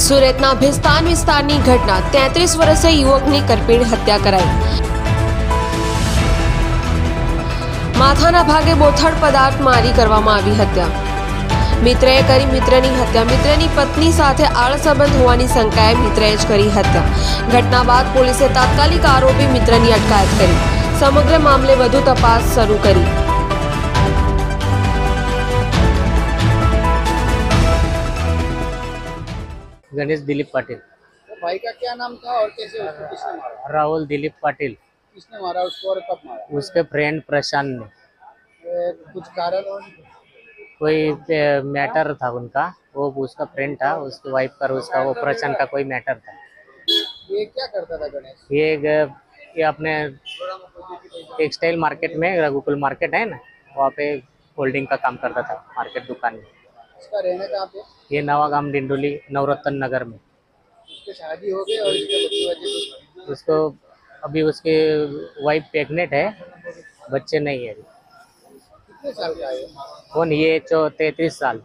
સુરતના ભિસ્તાન વિસ્તારની ઘટના. તેત્રીસ વર્ષીય યુવકની કરપીણ હત્યા કરાઈ. માથાના ભાગે બોથડ પદાર્થ મારી કરવામાં આવી હત્યા. મિત્રએ કરી મિત્રની હત્યા. મિત્રની પત્ની સાથે આળસંબંધ હોવાની શંકાએ મિત્રએ જ કરી હત્યા. ઘટના બાદ પોલીસે તાત્કાલિક આરોપી મિત્રની અટકાયત કરી. સમગ્ર મામલે વધુ તપાસ શરૂ કરી. गणेश दिलीप पाटिल। तो भाई का क्या नाम था और कैसे उसको किसने मारा? राहुल दिलीप पाटिल। किसने मारा? उसको और कब मारा? उसके फ्रेंड प्रशांत ने। कुछ कारण और कोई मैटर था उनका। वो उसका फ्रेंड था उसकी वाइफ का उसका वो प्रशांत का कोई मैटर था। ये क्या करता था गणेश? ये ये अपने टेक्सटाइल मार्केट में रघुकुल मार्केट है ना वहाँ पे होल्डिंग का काम करता था मार्केट दुकान में। उसका रहने कहाँ पे ये नवागाम डिंडोली नवरत्न नगर में। शादी हो गई और उसके बच्चे बच्चे उसको अभी उसके वाइफ प्रेगनेंट है बच्चे नहीं है अभी। कितने साल का है? कौन? ये चौ तैतीस साल।